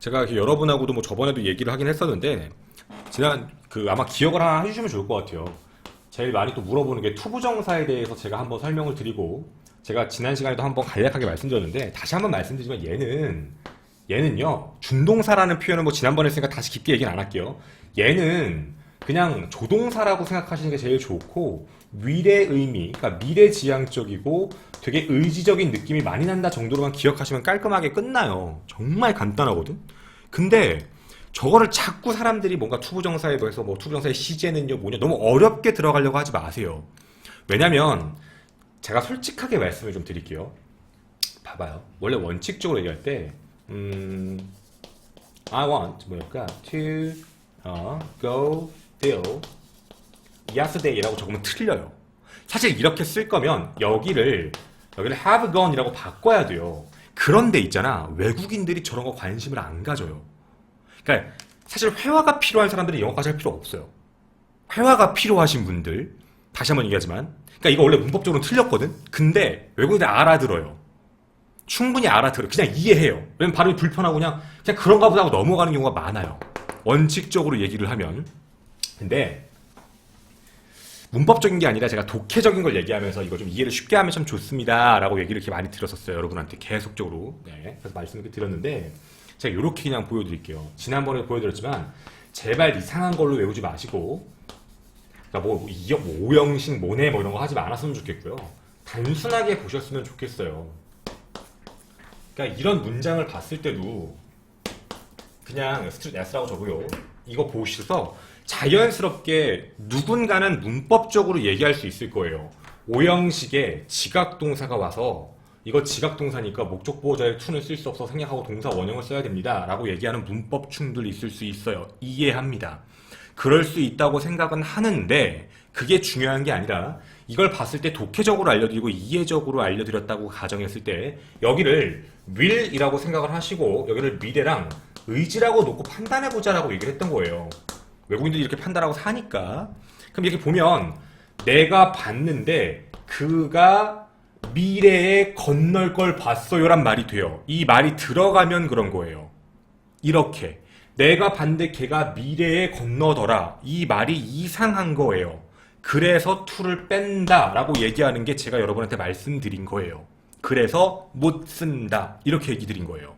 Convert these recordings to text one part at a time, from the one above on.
제가 여러분하고도 뭐 저번에도 얘기를 하긴 했었는데 지난 그 아마 기억을 하나 해주시면 좋을 것 같아요. 제일 많이 또 물어보는 게 투부정사에 대해서 제가 한번 설명을 드리고 제가 지난 시간에도 한번 간략하게 말씀드렸는데 다시 한번 말씀드리지만 얘는 얘는요 준동사라는 표현을 뭐 지난번에 했으니까 다시 깊게 얘기는 안 할게요. 얘는 그냥 조동사라고 생각하시는 게 제일 좋고 미래 의미, 그러니까 미래 지향적이고 되게 의지적인 느낌이 많이 난다 정도로만 기억하시면 깔끔하게 끝나요. 정말 간단하거든. 근데 저거를 자꾸 사람들이 뭔가 투부정사에 대해서 뭐 투부정사의 시제는요 뭐냐 너무 어렵게 들어가려고 하지 마세요. 왜냐면 제가 솔직하게 말씀을 좀 드릴게요. 봐봐요. 원래 원칙적으로 얘기할 때 음, I want 뭐랄까 to 어, go deal yesterday라고 적으면 틀려요. 사실 이렇게 쓸 거면 여기를 여기를 have gone이라고 바꿔야 돼요. 그런데 있잖아 외국인들이 저런 거 관심을 안 가져요. 그러니까 사실 회화가 필요한 사람들은 영어까지 할 필요 없어요. 회화가 필요하신 분들 다시 한번 얘기하지만 그러니까 이거 원래 문법적으로 틀렸거든. 근데 외국인들 알아들어요. 충분히 알아들어. 그냥 이해해요. 왜냐면 발음이 불편하고 그냥 그냥 그런가 보다 하고 넘어가는 경우가 많아요. 원칙적으로 얘기를 하면. 근데 문법적인 게 아니라 제가 독해적인 걸 얘기하면서 이거 좀 이해를 쉽게 하면 참 좋습니다라고 얘기를 이렇게 많이 들었었어요. 여러분한테 계속적으로. 네. 그래서 말씀을 드렸는데 제가 이렇게 그냥 보여드릴게요. 지난번에 보여드렸지만 제발 이상한 걸로 외우지 마시고 그러니까 뭐, 이- 뭐 오형식, 모네 뭐 이런 거 하지 않았으면 좋겠고요. 단순하게 보셨으면 좋겠어요. 그러니까 이런 문장을 봤을 때도 그냥 스트릿 S라고 적어요. 이거 보셔서 자연스럽게 누군가는 문법적으로 얘기할 수 있을 거예요. 오형식에 지각동사가 와서 이거 지각동사니까 목적 보호자의 to는 쓸 수 없어 생략하고 동사 원형을 써야 됩니다. 라고 얘기하는 문법 충돌이 있을 수 있어요. 이해합니다. 그럴 수 있다고 생각은 하는데 그게 중요한 게 아니라 이걸 봤을 때 독해적으로 알려드리고 이해적으로 알려드렸다고 가정했을 때 여기를 will이라고 생각을 하시고 여기를 미래랑 의지라고 놓고 판단해보자라고 얘기를 했던 거예요. 외국인들이 이렇게 판단하고 사니까. 그럼 이렇게 보면 내가 봤는데 그가 미래에 건널 걸 봤어요란 말이 돼요. 이 말이 들어가면 그런 거예요. 이렇게. 내가 봤는데 걔가 미래에 건너더라. 이 말이 이상한 거예요. 그래서 to를 뺀다 라고 얘기하는 게 제가 여러분한테 말씀드린 거예요. 그래서 못 쓴다. 이렇게 얘기 드린 거예요.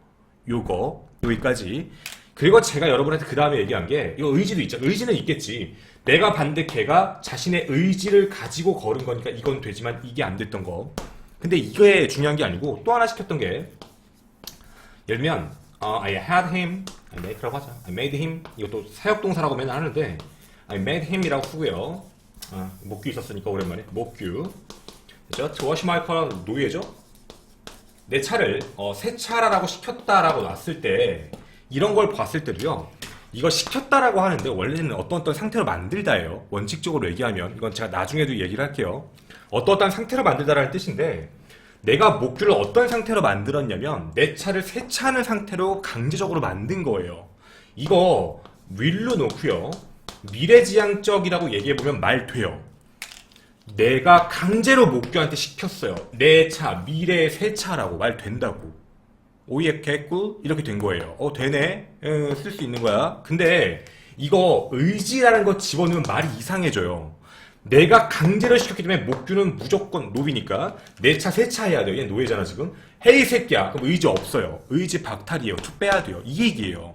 요거. 여기까지 그리고 제가 여러분한테 그 다음에 얘기한 게 이거 의지도 있죠 의지는 있겠지 내가 봤는데 걔가 자신의 의지를 가지고 걸은 거니까 이건 되지만 이게 안 됐던 거 근데 이게 중요한 게 아니고 또 하나 시켰던 게 들면 어, I had him, I made라고 하자. I made him. 이것도 사역동사라고 맨날 하는데 I made him이라고 쓰고요. 아, 목규 있었으니까 오랜만에 목규. 그죠? To wash my car 노예죠? 내 차를 어, 세차라고 시켰다라고 놨을 때 이런 걸 봤을 때도요. 이거 시켰다라고 하는데 원래는 어떤 어떤 상태로 만들다예요. 원칙적으로 얘기하면 이건 제가 나중에도 얘기를 할게요. 어떤 어떤 상태로 만들다라는 뜻인데 내가 목줄을 어떤 상태로 만들었냐면 내 차를 세차하는 상태로 강제적으로 만든 거예요. 이거 will로 놓고요. 미래지향적이라고 얘기해보면 말 돼요. 내가 강제로 목규한테 시켰어요. 내 차, 미래의 새 차라고 말 된다고. 개꿀 이렇게 된 거예요. 어 되네. 쓸 수 있는 거야. 근데 이거 의지라는 거 집어넣으면 말이 이상해져요. 내가 강제로 시켰기 때문에 목규는 무조건 노비니까 내 차 세 차 해야 돼요. 얘 노예잖아 지금. 헤이 새끼야. 그럼 의지 없어요. 의지 박탈이에요. 투 빼야 돼요. 이 얘기예요.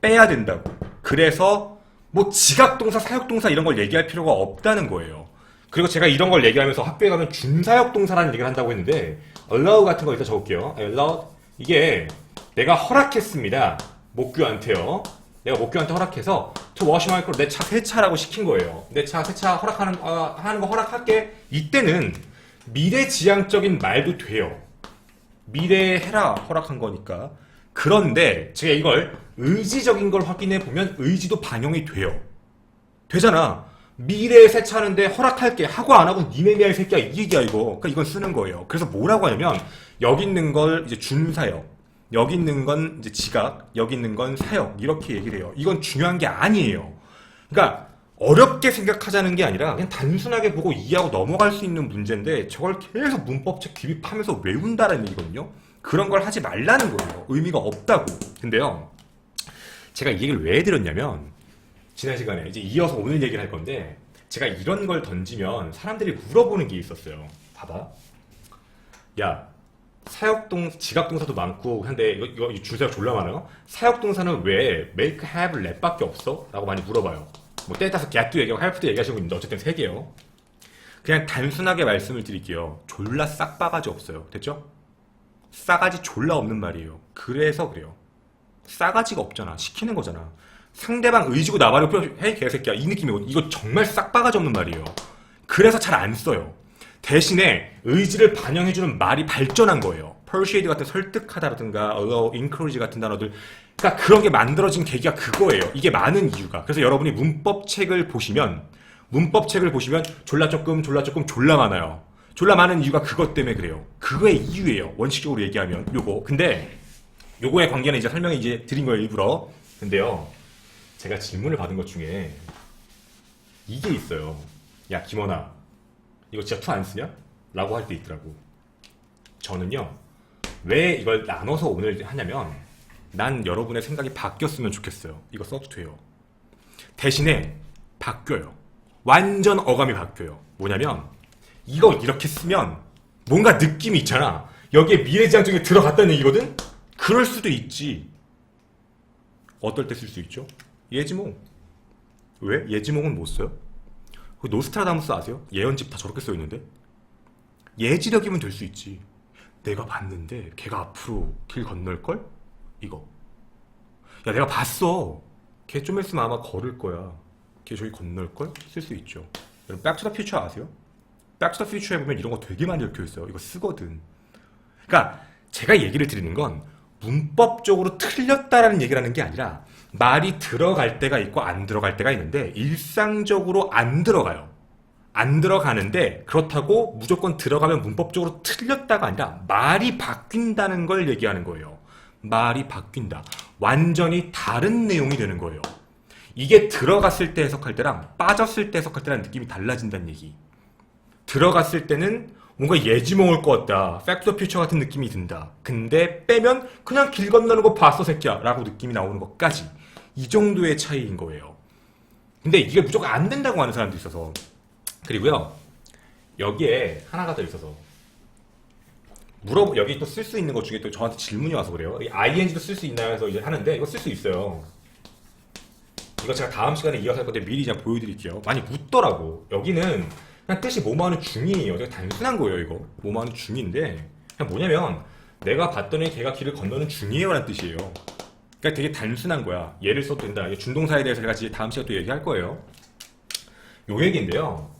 빼야 된다고. 그래서 뭐 지각동사, 사역동사 이런 걸 얘기할 필요가 없다는 거예요. 그리고 제가 이런 걸 얘기하면서 학교에 가면 준사역동사라는 얘기를 한다고 했는데 allow 같은 거 일단 적을게요. allow 이게 내가 허락했습니다. 목규한테요. 내가 목규한테 허락해서 my car 내차 세차라고 시킨 거예요. 내 차 세차 허락하는 어, 하는 거 허락할게. 이때는 미래지향적인 말도 돼요. 미래에 해라 허락한 거니까. 그런데 제가 이걸 의지적인 걸 확인해 보면 의지도 반영이 돼요. 되잖아. 미래에 세차하는데 허락할게 하고 안 하고 니네 이 새끼야 이 얘기야 이거. 그러니까 이건 쓰는 거예요. 그래서 뭐라고 하냐면 여기 있는 걸 이제 준사역, 여기 있는 건 이제 지각, 여기 있는 건 사역 이렇게 얘기를 해요. 이건 중요한 게 아니에요. 그러니까 어렵게 생각하자는 게 아니라 그냥 단순하게 보고 이해하고 넘어갈 수 있는 문제인데 저걸 계속 문법책 기입하면서 외운다는 얘기거든요. 그런 걸 하지 말라는 거예요. 의미가 없다고. 근데요. 제가 이 얘기를 왜 드렸냐면 지난 시간에 이제 이어서 오늘 얘기를 할 건데 제가 이런 걸 던지면 사람들이 물어보는 게 있었어요. 봐봐. 야, 사역동 지각동사도 많고 한데 이거, 이거 줄세가 졸라 많아요. 사역동사는 왜 make, have, let밖에 없어? 라고 많이 물어봐요. 뭐 때에 따라서 get도 얘기하고 have도 얘기하시고 있는데 어쨌든 세 개요. 그냥 단순하게 말씀을 드릴게요. 졸라 싹바가지 없어요. 됐죠? 싸가지 졸라 없는 말이에요. 그래서 그래요. 싸가지가 없잖아. 시키는 거잖아. 상대방 의지고 나발을 펴, 헤이 개새끼야. 이 느낌이거든. 이거 정말 싹 바가지 없는 말이에요. 그래서 잘 안 써요. 대신에 의지를 반영해주는 말이 발전한 거예요. persuade 같은 설득하다라든가 allow, encourage 같은 단어들. 그러니까 그런 게 만들어진 계기가 그거예요. 이게 많은 이유가. 그래서 여러분이 문법 책을 보시면 문법 책을 보시면 졸라 조금 졸라 조금 졸라 많아요. 졸라 많은 이유가 그것 때문에 그래요. 그거의 이유예요. 원칙적으로 얘기하면 요거. 근데 요거의 관계는 이제 설명이 이제 드린 거예요 일부러. 근데요. 제가 질문을 받은 것 중에 이게 있어요. 야 김원아 이거 진짜 투 안 쓰냐? 라고 할 때 있더라고. 저는요, 왜 이걸 나눠서 오늘 하냐면, 난 여러분의 생각이 바뀌었으면 좋겠어요. 이거 써도 돼요. 대신에, 바뀌어요. 완전 어감이 바뀌어요. 뭐냐면, 이거 이렇게 쓰면, 뭔가 느낌이 있잖아. 여기에 미래지향적이 들어갔다는 얘기거든? 그럴 수도 있지. 어떨 때 쓸 수 있죠? 예지몽. 왜? 예지몽은 못 써요? 그 노스트라다무스 아세요? 예언집 다 저렇게 써 있는데 예지력이면 될 수 있지. 내가 봤는데 걔가 앞으로 길 건널 걸? 이거. 야 내가 봤어. 걔좀 있으면 아마 걸을 거야. 걔 저기 건널 걸? 쓸 수 있죠. 여러분 백투더 퓨처 아세요? 백투더 퓨처에 보면 이런 거 되게 많이 적혀 있어요. 이거 쓰거든. 그러니까 제가 얘기를 드리는 건 문법적으로 틀렸다라는 얘기를 하는 게 아니라 말이 들어갈 때가 있고 안 들어갈 때가 있는데 일상적으로 안 들어가요. 안 들어가는데 그렇다고 무조건 들어가면 문법적으로 틀렸다가 아니라 말이 바뀐다는 걸 얘기하는 거예요. 말이 바뀐다. 완전히 다른 내용이 되는 거예요. 이게 들어갔을 때 해석할 때랑 빠졌을 때 해석할 때랑 느낌이 달라진다는 얘기. 들어갔을 때는 뭔가 예지몽을 꿨다. 팩터 퓨처 같은 느낌이 든다. 근데 빼면 그냥 길 건너는 거 봤어 새끼야 라고 느낌이 나오는 것까지 이 정도의 차이인 거예요. 근데 이게 무조건 안 된다고 하는 사람도 있어서 그리고요 여기에 하나가 더 있어서 물어 여기 또 쓸 수 있는 것 중에 또 저한테 질문이 와서 그래요. 이 ing도 쓸 수 있나요? 해서 이제 하는데 이거 쓸 수 있어요. 이거 제가 다음 시간에 이어서 할 건데 미리 그냥 보여드릴게요. 많이 묻더라고. 여기는 그냥 뜻이 뭐뭐하는 중이에요. 되게 단순한 거예요, 이거. 뭐뭐하는 중인데 그냥 뭐냐면 내가 봤더니 걔가 길을 건너는 중이에요라는 뜻이에요. 그러니까 되게 단순한 거야. 예를 써도 된다. 준동사에 대해서 제가 다음 시간에 또 얘기할 거예요. 요 얘기인데요.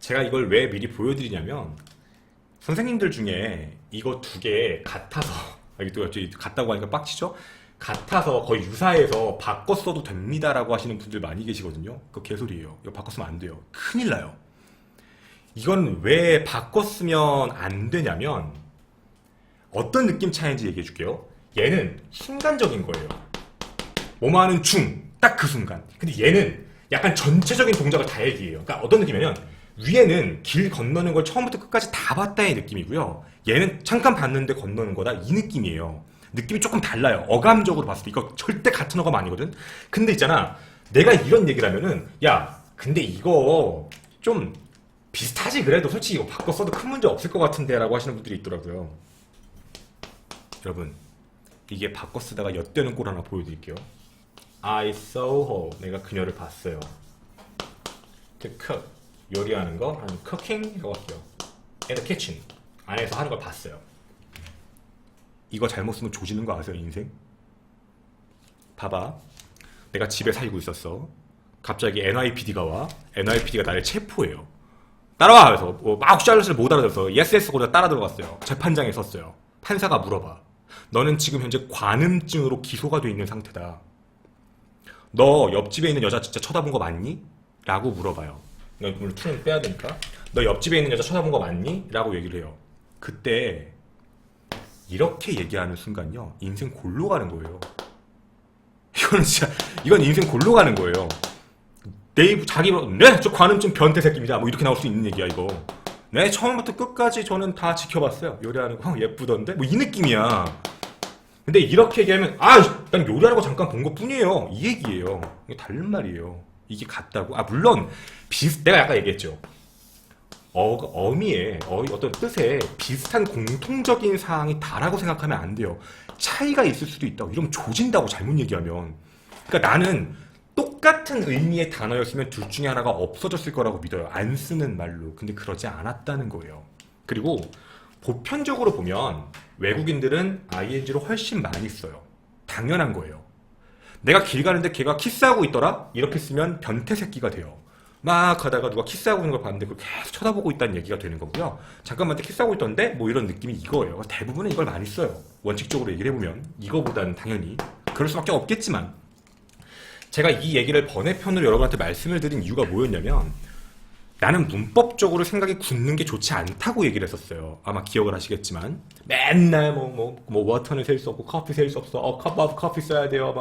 제가 이걸 왜 미리 보여드리냐면 선생님들 중에 이거 두 개 같아서 아, 이게 또 갑자기 같다고 하니까 빡치죠? 같아서 거의 유사해서 바꿔 써도 됩니다라고 하시는 분들 많이 계시거든요. 그거 개소리예요. 이거 바꿔 쓰면 안 돼요. 큰일 나요. 이건 왜 바꿔 쓰면 안 되냐면 어떤 느낌 차이인지 얘기해 줄게요. 얘는 순간적인 거예요. 뭐뭐하는 중, 딱그 순간. 근데 얘는 약간 전체적인 동작을 다 얘기해요. 그러니까 어떤 느낌이냐면 위에는 길 건너는 걸 처음부터 끝까지 다 봤다의 느낌이고요. 얘는 잠깐 봤는데 건너는 거다 이 느낌이에요. 느낌이 조금 달라요. 어감적으로 봤을 때 이거 절대 같은 어감 아니거든. 근데 있잖아, 내가 이런 얘기를 하면은 야, 근데 이거 좀 비슷하지 그래도 솔직히 이거 바꿔 써도 큰 문제 없을 것 같은데라고 하시는 분들이 있더라고요. 여러분, 이게 바꿔 쓰다가 엿되는 꼴 하나 보여드릴게요. I saw her. 내가 그녀를 봤어요. To cook. 요리하는 거, 아니면 cooking 해볼게요. In the kitchen. 안에서 하는 걸 봤어요. 이거 잘못 쓰면 조지는 거 아세요, 인생? 봐봐. 내가 집에 살고 있었어. 갑자기 NYPD가 와. NYPD가 나를 체포해요. 따라와! 그래서 뭐막 샬롯을 못 알아들어서 yes, yes 고자 따라 들어갔어요. 재판장에 섰어요. 판사가 물어봐. 너는 지금 현재 관음증으로 기소가 돼 있는 상태다. 너 옆집에 있는 여자 진짜 쳐다본 거 맞니? 라고 물어봐요. 너 물론 투는 빼야 되니까. 너 옆집에 있는 여자 쳐다본 거 맞니? 라고 얘기를 해요. 그때 이렇게 얘기하는 순간요. 인생 골로 가는 거예요. 이거는 진짜 이건 인생 골로 가는 거예요. 내 입, 자기 입으로 네, 저 관음증 변태 새끼입니다. 뭐 이렇게 나올 수 있는 얘기야 이거. 네, 처음부터 끝까지 저는 다 지켜봤어요. 요리하는 거 예쁘던데? 뭐 이 느낌이야. 근데 이렇게 얘기하면, 아, 난 요리하는 거 잠깐 본 것 뿐이에요. 이 얘기예요. 이게 다른 말이에요. 이게 같다고? 아, 물론, 비슷, 내가 아까 얘기했죠. 어, 어미에, 어, 어떤 뜻에 비슷한 공통적인 사항이 다라고 생각하면 안 돼요. 차이가 있을 수도 있다고. 이러면 조진다고 잘못 얘기하면. 그러니까 나는 똑같은 의미의 단어였으면 둘 중에 하나가 없어졌을 거라고 믿어요. 안 쓰는 말로. 근데 그러지 않았다는 거예요. 그리고 보편적으로 보면 외국인들은 ing를 훨씬 많이 써요. 당연한 거예요. 내가 길 가는데 걔가 키스하고 있더라? 이렇게 쓰면 변태 새끼가 돼요. 막 가다가 누가 키스하고 있는 걸 봤는데 그걸 계속 쳐다보고 있다는 얘기가 되는 거고요. 잠깐만 키스하고 있던데? 뭐 이런 느낌이 이거예요. 대부분은 이걸 많이 써요. 원칙적으로 얘기를 해보면. 이거보다는 당연히. 그럴 수밖에 없겠지만. 제가 이 얘기를 번외편으로 여러분한테 말씀을 드린 이유가 뭐였냐면 나는 문법적으로 생각이 굳는 게 좋지 않다고 얘기를 했었어요. 아마 기억을 하시겠지만 맨날 뭐 뭐뭐 워터는 셀 수 없고 커피 셀 수 없어. 어 컵업 커피 써야 돼요.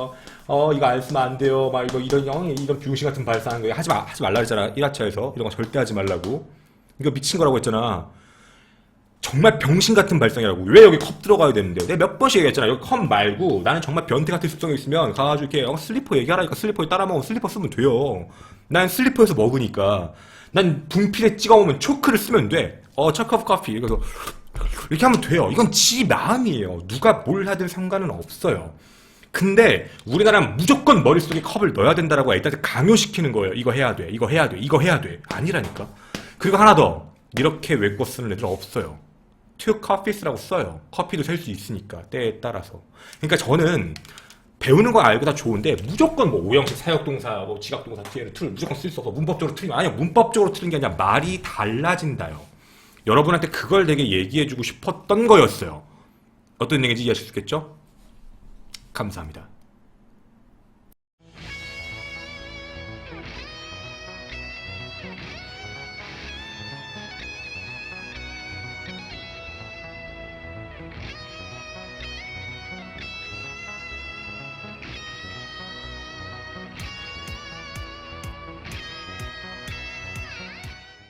막어 이거 안 쓰면 안 돼요. 막 이거 이런 영 이런 비용신 같은 발사하는 거 하지 마 하지 말라 했잖아. 1화차에서 이런 거 절대 하지 말라고. 이거 미친 거라고 했잖아. 정말 병신 같은 발상이라고. 왜 여기 컵 들어가야 되는데? 내가 몇 번씩 얘기했잖아. 여기 컵 말고 나는 정말 변태 같은 습성이 있으면 가가지고 이렇게 어, 슬리퍼 얘기하라니까 슬리퍼에 따라 먹으면 슬리퍼 쓰면 돼요. 난 슬리퍼에서 먹으니까. 난 분필에 찍어 먹으면 초크를 쓰면 돼. 어, 초커프 커피. 그래서 이렇게 하면 돼요. 이건 지 마음이에요. 누가 뭘 하든 상관은 없어요. 근데 우리나라는 무조건 머릿속에 컵을 넣어야 된다라고 일단 강요시키는 거예요. 이거 해야 돼. 이거 해야 돼. 이거 해야 돼. 아니라니까. 그리고 하나 더. 이렇게 외고 쓰는 애들 없어요. Coffees라고 써요. 커피도 셀 수 있으니까 때에 따라서. 그러니까 저는 배우는 거 알고 다 좋은데 무조건 뭐 오형식 사역동사, 뭐 지각동사 뒤에는 틀 무조건 쓸 수 없어. 문법적으로 틀리면 아니요 문법적으로 틀린 게 아니라 말이 달라진다요. 여러분한테 그걸 되게 얘기해주고 싶었던 거였어요. 어떤 얘기인지 이해하실 수 있겠죠? 감사합니다.